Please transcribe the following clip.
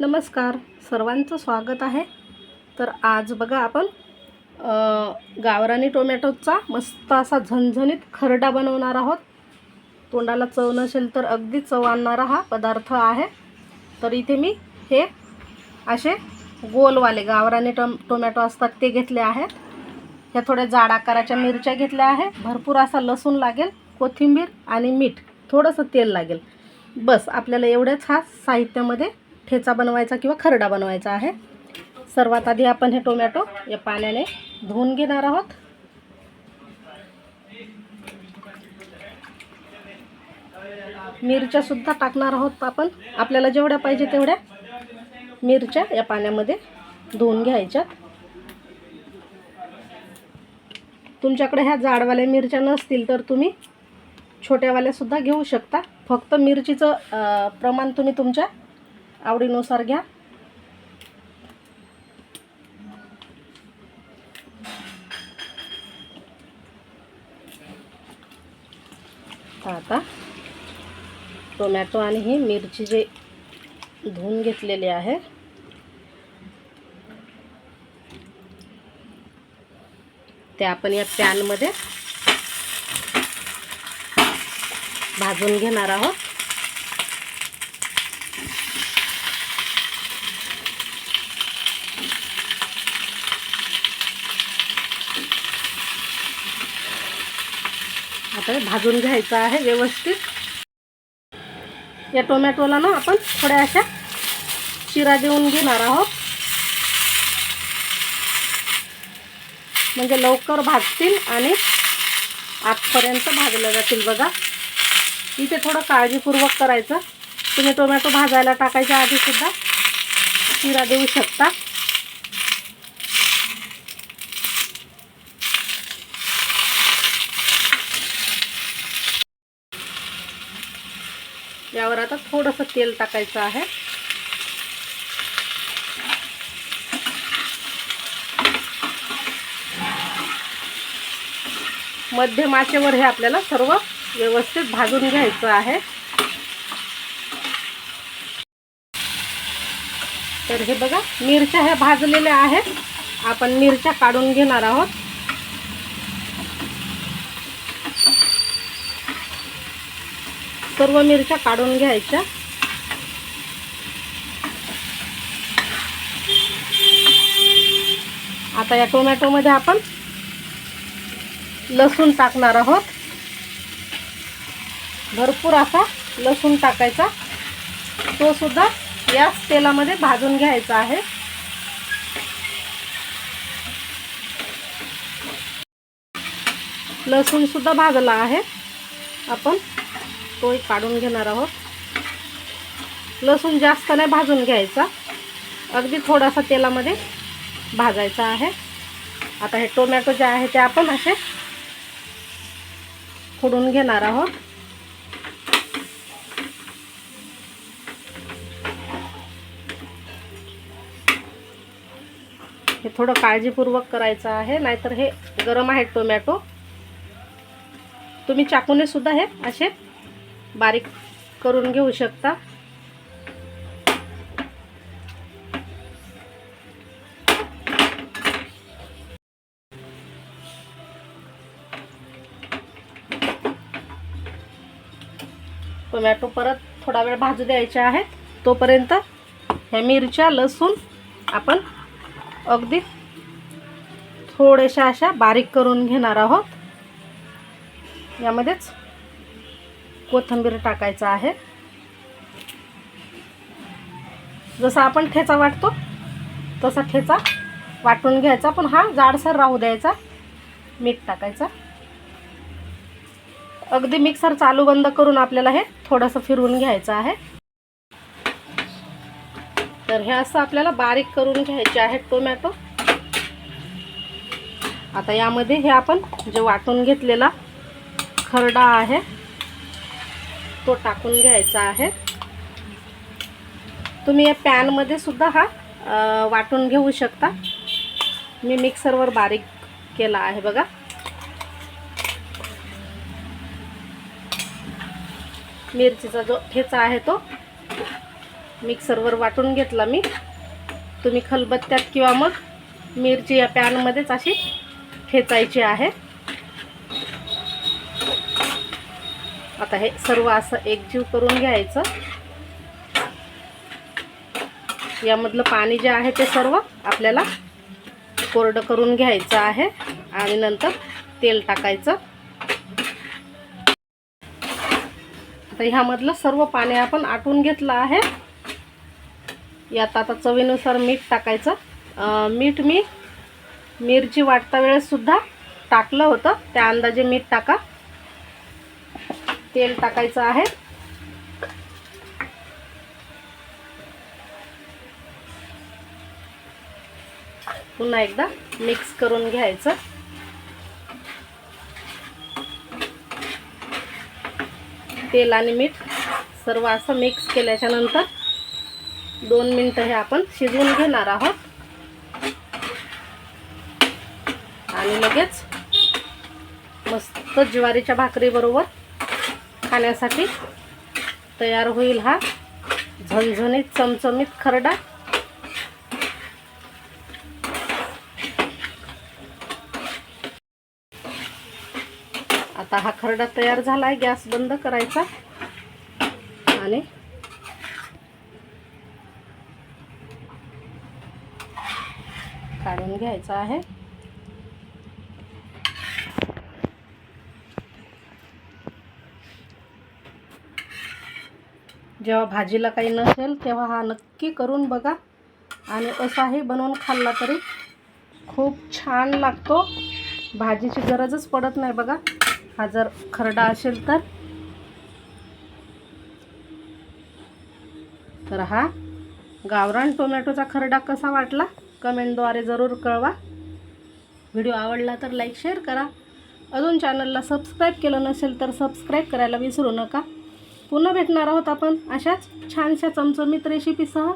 नमस्कार सर्वांचं स्वागत आहे. तर आज बघा आपण गावरानी टोमॅटोचा मस्त असा झणझणीत खरडा बनवणार आहोत. तोंडाला चव नसेल तर अगदी चव आणणारा हा पदार्थ आहे. तर इथे मी हे असे गोलवाले गावरानी टो टोमॅटो असतात ते घेतले आहेत. ह्या थोड्या जाड आकाराच्या मिरच्या घेतल्या आहे भरपूर असा लसूण लागेल कोथिंबीर आणि मीठ. थोडंसं तेल लागेल. बस आपल्याला एवढ्याच हा साहित्यामध्ये ठेचा बनवायचा किंवा खरडा बनवायचा आहे. सर्वात आधी आपण हे टोमॅटो या पाण्याने धुवून घेणार आहोत. मिरच्या सुद्धा टाकणार आहोत आपण. आपल्याला जेवढ्या पाहिजे तेवढ्या मिरच्या या पाण्यामध्ये धुवून घ्यायच्यात. तुमच्याकडे ह्या जाडवाल्या मिरच्या नसतील तर तुम्ही छोट्यावाल्यासुद्धा घेऊ शकता. फक्त मिरचीचं प्रमाण तुम्ही तुमच्या आवडीनुसार घ्या. आता टोमॅटो आणि ही मिरची जे धुवून घेतलेली आहे. ते आपण या पॅनमध्ये भाजून घेणार आहोत. आता भाजून घ्यायचं आहे व्यवस्थित. या टोमॅटोला ना आपण थोड्या अशा शिरा देऊन घेणार आहोत. म्हणजे लवकर भाजतील आणि आतपर्यंत भाजल्या जातील बघा. इथे थोडं काळजीपूर्वक करायचं. तुम्ही टोमॅटो भाजायला टाकायच्या आधी सुद्धा देऊ शकता. आता थोडंसं तेल टाकायचं आहे. मध्यम आचेवर हे आपल्याला सर्व व्यवस्थित भाजून घ्यायचं आहे. तर हे बघा मिरच्या ह्या भाजलेल्या आहेत. आपण मिरच्या काढून घेणार आहोत. सर्व मिरच्या काढून घ्यायच्या. आता या टोमॅटोमध्ये आपण लसूण टाकणार आहोत. भरपूर असा लसूण टाकायचा. तो सुद्धा याच तेलामध्ये भाजून घ्यायचा आहे. लसूण सुद्धा भाजला आहे. आपण तो एक काढून घेणार आहोत. लसूण जास्त नाही भाजून घ्यायचा. अगदी थोडासा तेलामध्ये भाजायचा आहे. आता हे टोमॅटो जे आहे ते आपण असे फोडून घेणार आहोत. हे थोडं काळजीपूर्वक करायचं आहे नाहीतर हे गरम आहे टोमॅटो. तुम्ही चाकूने सुद्धा हे असे बारीक करून घेऊ शकता. टोमॅटो परत थोडा वेळ भाजू द्यायचे आहेत. तोपर्यंत ह्या मिरच्या लसूण आपण अगदी थोड्याशा अशा बारीक करून घेणार आहोत. यामध्येच कोथिंबीर टाकायचं आहे. जसा आपण ठेचा वाटतो तसा ठेचा वाटून घ्यायचा. पण हा जाडसर राहू द्यायचा. मीठ टाकायचा. अगदी मिक्सर चालू बंद करून आपल्याला हे थोडंसं फिरवून घ्यायचं आहे. तर हे असं आपल्याला बारीक करून घ्यायचे आहे टोमॅटो. आता यामध्ये हे आपण जे वाटून घेतलेला खरडा आहे तो टाकून घ्यायचा आहे. तुम्ही या पॅनमध्ये सुद्धा हा वाटून घेऊ शकता. मी मिक्सरवर बारीक केला आहे बघा. मिरचीचा जो ठेचा आहे तो मिक्सरवर वाटून घेतला मी. तुम्ही खलबत्त्यात किंवा मग मिरची या पॅनमध्येच अशी ठेचायची आहे. आता हे सर्व असं एकजीव करून घ्यायचं. यामधलं पाणी जे आहे ते सर्व आपल्याला कोरडं करून घ्यायचं आहे आणि नंतर तेल टाकायचं. आता ह्यामधलं सर्व पाणी आपण आटून घेतलं आहे. यात आता चवीनुसार मीठ टाकायचं. मीठ मी मिरची वाटता वेळेससुद्धा टाकलं होतं. त्या अंदाजे मीठ टाका. तेल टाकायचं आहे. पुन्हा एकदा मिक्स करून घ्यायचं. तेल आणि मीठ सर्व असं मिक्स केल्याच्यानंतर दोन मिनटं हे आपण शिजवून घेणार आहोत. आणि लगेच मस्त ज्वारीच्या भाकरीबरोबर खाण्यासाठी तयार होईल हा झणझणीत चमचमीत खरडा. आता हा खरडा तयार झाला आहे गॅस बंद करायचा. आणि काढून घ्यायचा आहे. जेव्हा भाजीला काही नसेल तेव्हा हा नक्की करून बघा. आणि असाही बनवून खाल्ला तरी खूप छान लागतो. भाजीची गरजच पडत नाही बघा. हा जर खरडा असेल तर. तर हा गावरान टोमॅटोचा खरडा कसा वाटला? कमेंटद्वारे जरूर कळवा. व्हिडिओ आवडला तर लाईक शेअर करा. अजून चॅनलला सबस्क्राईब केलं नसेल तर सबस्क्राईब करायला विसरू नका. पुन्हा भेटणार आहोत आपण अशाच छानशा चमचमीत रेसिपीसह